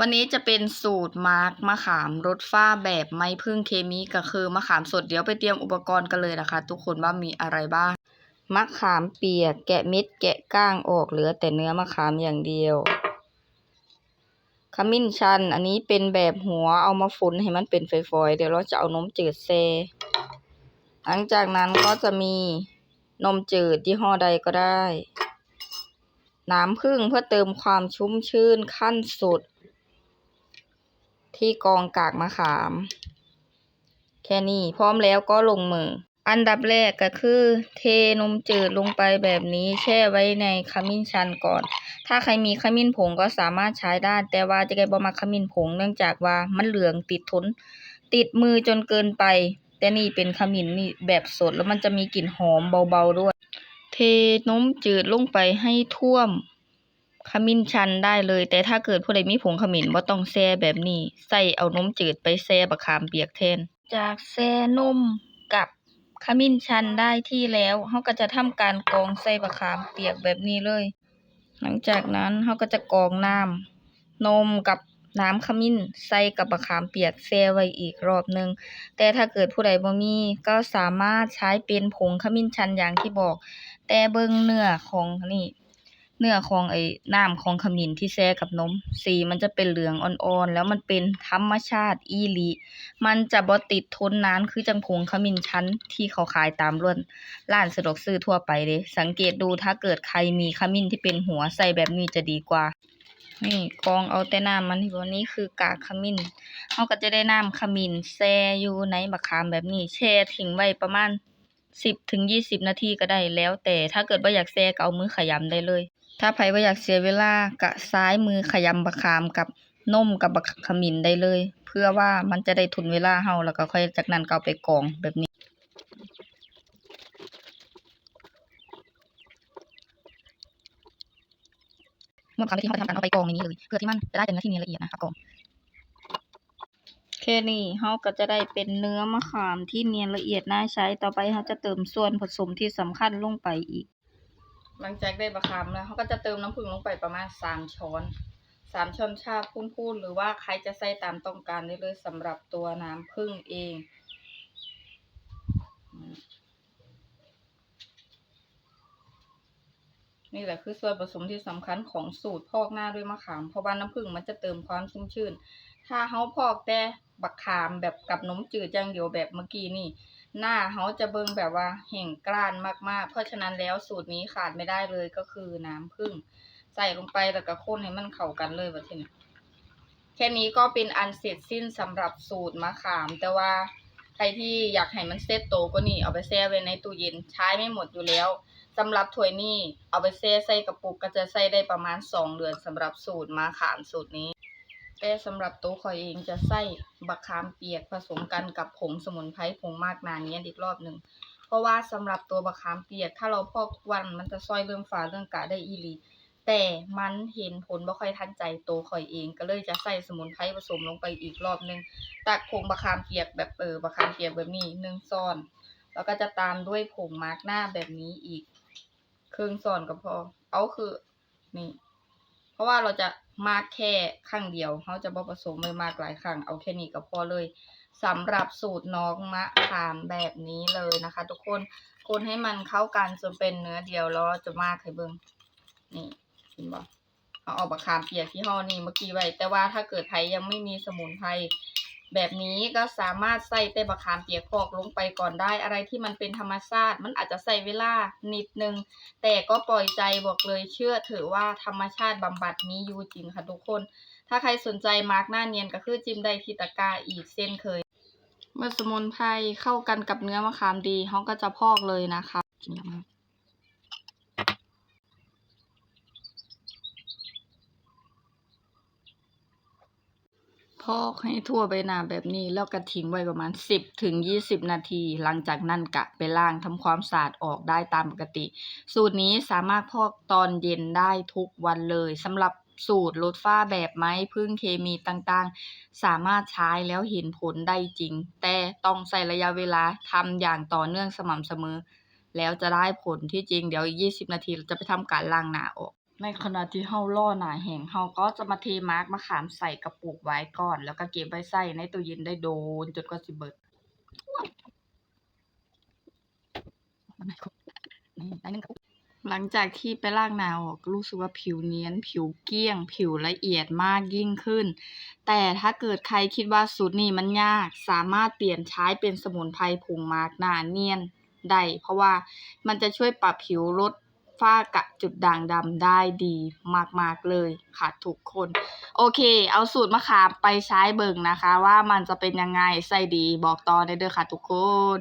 วันนี้จะเป็นสูตรมาร์กมะขามรสฟ้าแบบไม่พึ่งเคมีก็คือมะขามสดเดี๋ยวไปเตรียมอุปกรณ์กันเลยนะคะ ทุกคนว่ามีอะไรบ้าง มะขามเปียก แกะเม็ดแกะก้างออกเหลือแต่เนื้อมะขามอย่างเดียวขมิ้นชัน อันนี้เป็นแบบหัวเอามาฝุนให้มันเป็นฝอยๆเดี๋ยวเราจะเอานมจืดเซหลังจากนั้นก็จะมีนมจืดยี่ห้อใดก็ได้น้ำผึ้งเพื่อเติมความชุ่มชื่นขั้นสุด ที่กองกากมะขาม แค่นี้พร้อมแล้วก็ลงมือ อันดับแรกก็คือ เทนมจืดลงไปแบบนี้แช่ไว้ในขมิ้นชันก่อน ถ้าใครมีขมิ้นผงก็สามารถใช้ได้ แต่ว่าจะไกบ่มักขมิ้นผงเนื่องจากว่ามันเหลืองติดทน ติดมือจนเกินไป แต่นี่เป็นขมิ้นนี่แบบสดแล้วมันจะมีกลิ่นหอมเบาๆด้วย เทนมจืดลงไปให้ท่วม ขมิ้นชันได้เลย แต่ถ้าเกิดผู้ใดมีผงขมิ้นบ่ต้องแช่แบบนี้ ใส่เอานมจืดไปแช่บักขามเปียกแทน จากแช่นมกับขมิ้นชันได้ที่แล้วเฮาก็จะทำการกรองใส่บักขามเปียกแบบนี้เลย หลังจากนั้นเฮาก็จะกรองน้ำนมกับน้ำขมิ้นใส่กับบักขามเปียกแช่ไว้อีกรอบหนึง แต่ถ้าเกิดผู้ใดบ่มีก็สามารถใช้เป็นผงขมิ้นชันอย่างที่บอก แต่เบิ่งเนื้อของนี่ เนื้อของไอ้น้ำของขมิ้นที่แช่กับนม สีมันจะเป็นเหลืองอ่อนๆ แล้วมันเป็นธรรมชาติอีลี มันจะบ่ติดทนนานคือจังผงขมิ้นชั้นที่เขาขายตามร้านร้านสะดวกซื้อทั่วไปเด้สังเกตดูถ้าเกิดใครมีขมิ้นที่เป็นหัวใส่แบบนี้จะดีกว่า นี่กองเอาแต่น้ำมันที่ว่านี่คือกากขมิ้นเราก็จะได้น้ำขมิ้นแช่อยู่ในมะขามแบบนี้ แช่ทิ้งไว้ประมาณ10ถึง20นาทีก็ได้แล้วแต่ถ้าเกิดบ่อยากแช่ก็เอามือขยำได้เลย ถ้าไผบ่อยากเสียเวลาก็ซ้ายมือขยำบักขามกับนมกับบักขมิ้นได้เลย เพื่อว่ามันจะได้ทุนเวลาเฮาแล้วก็ค่อยจากนั้นก็เอาไปกองแบบนี้ เมื่อมะขามที่เขาจะทำการเอาไปกองในนี้เลยเพื่อที่มันจะได้เป็นเนื้อที่เนียนละเอียดนะคะกองแค่นี้เฮาก็จะได้เป็นเนื้อมะขามที่เนียนละเอียดน่าใช้ต่อไปเฮาจะเติมส่วนผสมที่สำคัญลงไปอีก หลังจากได้มะขามแล้วเขาก็จะเติมน้ำผึ้งลงไปประมาณสามช้อนสามช้อนชาพูนๆหรือว่าใครจะใส่ตามต้องการได้เลยสำหรับตัวน้ำผึ้งเองนี่แหละคือส่วนผสมที่สำคัญของสูตรพอกหน้าด้วยมะขาม เพราะว่าน้ำผึ้งมันจะเติมความชุ่มชื่น ถ้าเฮาพอกแต่บักขามแบบกับนมจืดอย่างเดียวแบบเมื่อกี้นี่ หน้าเขาจะเบิ่งแบบว่าแห่งกล้านมากๆ เพราะฉะนั้นแล้วสูตรนี้ขาดไม่ได้เลยก็คือน้ำผึ้งใส่ลงไปแล้วก็คนให้มันเข้ากันเลยว่าทีนี้แค่นี้ก็เป็นอันเสร็จสิ้นสำหรับสูตรมะขาม แต่ว่าใครที่อยากให้มันเซตโตก็นี่เอาไปแช่ไว้ในตู้เย็นใช้ไม่หมดอยู่แล้วสำหรับถ้วยนี้เอาไปแช่ใส่กระปุกก็จะใส่ได้ประมาณสองเดือนสำหรับสูตรมะขามสูตรนี้ แต่สำหรับตัวข่อยเองจะใส่บักขามเปียกผสมกันกับผงสมุนไพรผงมากนาเนี้ยอีกรอบหนึ่งเพราะว่าสำหรับตัวบักขามเปียก ถ้าเราพอกทุกวันมันจะช่วยเรื่องฟ้าเรื่องกะได้อีหลีแต่มันเห็นผลบ่ค่อยทันใจตัวข่อยเอง ก็เลยจะใส่สมุนไพรผสมลงไปอีกรอบหนึงตักผงบักขามเปียกแบบเออบักขามเปียกแบบนี้หนึ่งช้อน แล้วก็จะตามด้วยผงมาร์กหน้าแบบนี้อีกครึ่งช้อนก็พอ เอาคือนี่ ราะว่าเราจะมากแค่ครั้งเดียวเขาจะบ่ผสมไม่มากหลายครั้งเอาแค่นี้ก็พอเลยสำหรับสูตรน้องมะขามแบบนี้เลยนะคะ ทุกคนคนให้มันเข้ากันจนเป็นเนื้อเดียวแล้วจะมากให้เบิ้งนี่เห็นบ่เอาออกบักขามเปียกที่ห่อนี่เมื่อกี้ไว้แต่ว่าถ้าเกิดไทยยังไม่มีสมุนไพร แบบนี้ก็สามารถใส่แต่บักขามเปียกพอกลงไปก่อนได้อะไรที่มันเป็นธรรมชาติ มันอาจจะใส่เวลานิดนึง แต่ก็ปล่อยใจบอกเลยเชื่อเถอะว่าธรรมชาติบำบัดมีอยู่จริงค่ะทุกคน ถ้าใครสนใจมาร์กหน้าเนียนก็คือจิ้มได้ที่ตะกร้าอีกเส้นเคย เมื่อสมุนไพรเข้ากันกับเนื้อมะขามดีเขาก็จะพอกเลยนะคะกินเย อกพอกให้ทั่วใบหน้าแบบนี้ แล้วก็ทิ้งไว้ประมาณ 10ถึง20 นาที หลังจากนั้นกะไปล้างทำความสะอาดออกได้ตามปกติ สูตรนี้สามารถพอกตอนเย็นได้ทุกวันเลยสำหรับสูตรลดฝ้าแบบไม้พึ่งเคมีต่างๆ สามารถใช้แล้วเห็นผลได้จริง แต่ต้องใส่ระยะเวลาทำอย่างต่อเนื่องสม่ำเสมอ แล้วจะได้ผลที่จริงเดี๋ยวอีก20 นาทีเราจะไปทำการล้างหน้าออก ในขณะที่เฮาล่อหนาแห้งเฮาก็จะมาเทมาร์กมะขามใส่กระปุกไว้ก่อน แล้วก็เก็บไว้ใส่ในตู้เย็นได้โดนจนกว่าสิเบิดหลังจากที่ไปลางหน้าออกรู้สึกว่าผิวเนียน ผิวเกลี้ยง ผิวละเอียดมากยิ่งขึ้น แต่ถ้าเกิดใครคิดว่าสูตรนี้มันยาก สามารถเปลี่ยนใช้เป็นสมุนไพรผงมาร์กหนาเนียนได้เพราะว่ามันจะช่วยปรับผิวลด ฝ้ากะจุดด่างดำได้ดีมากๆเลยค่ะทุกคน โอเค เอาสูตรมะขามไปใช้เบิ่งนะคะ ว่ามันจะเป็นยังไงใส่ดีบอกต่อได้เด้อค่ะทุกคน